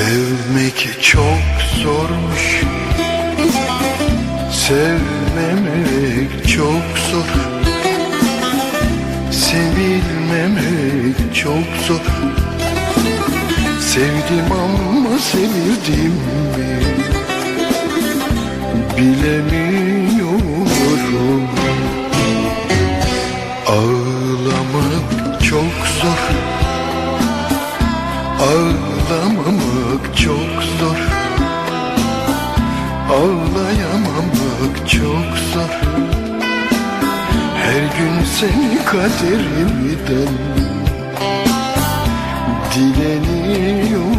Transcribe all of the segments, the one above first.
Sevmek çok zormuş. Sevmemek çok zor. Sevilmemek çok zor. Sevdim ama sevildim mi? Bilemiyorum Ağlayamamak çok zor. Her gün seni kaderimden Dileniyorum.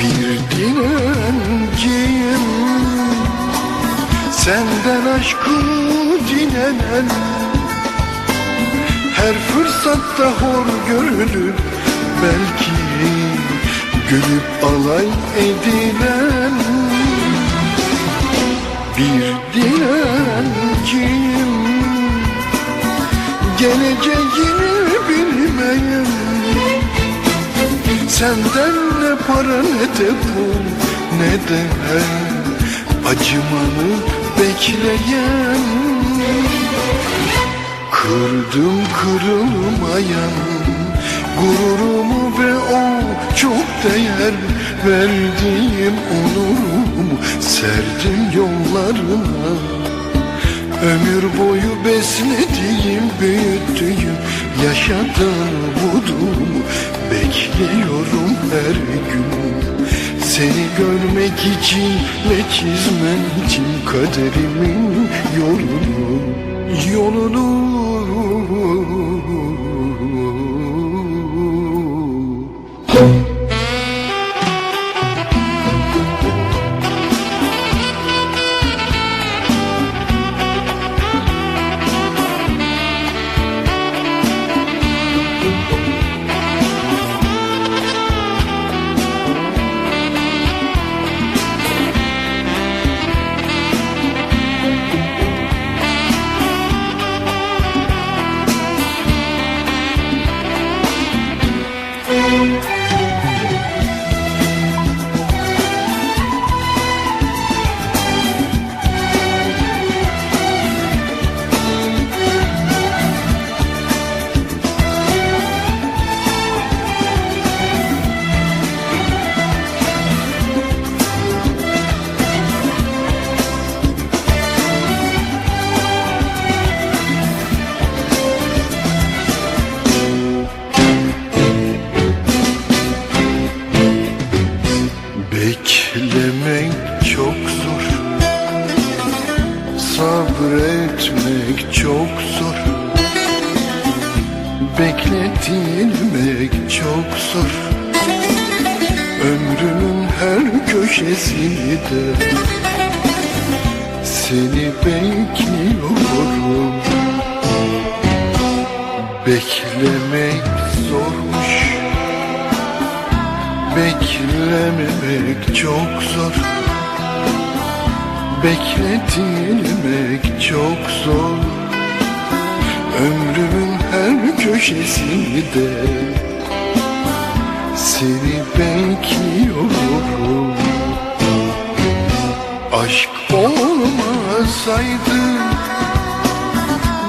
Bir dilenciyim Senden aşkı dilenen her fırsatta hor görülür belki Gülüp alay edilen Bir dilenciyim Geleceğini bilmeyen Senden ne para ne de pul ne de acımanı bekleyen. Kırdım kırılmayan gururumu değer verdiğim onurumu serdim yollarına. Ömür boyu beslediğim, büyüttüğüm, yaşadığım umudumu bekliyorum her gün. Seni görmek için ve çizmen için kaderimin yolunu Yolunu Beklemek çok zor. Sabretmek çok zor. Bekletilmek çok zor. Ömrümün her köşesinde Seni bekliyorum. Beklemek Beklememek çok zor. Bekletilmek çok zor. Ömrümün her köşesinde Seni bekliyorum. Aşk olmasaydı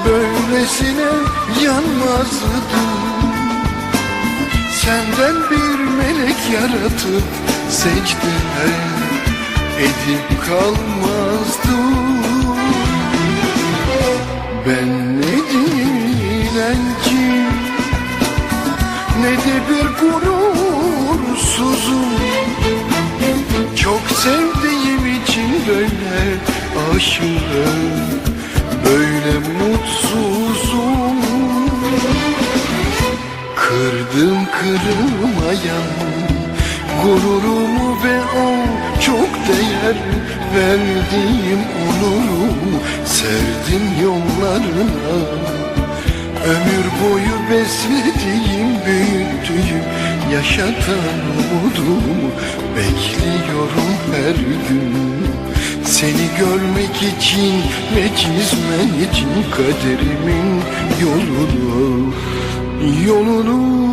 Böylesine yanmazdım. Senden bir melek yaratıp secde edip kalmazdım Ben ne dilenci ne de bir gurursuzum. Çok sevdiğim için böyle aşığım Böyle mutsuzum Kırdım kırılmayan gururumu ve o çok değer verdiğim onurumu serdim yollarına. Ömür boyu beslediğim, büyüttüğüm, yaşatan umudumu bekliyorum her gün. Seni görmek için ve için kaderimin yolunu Yolunu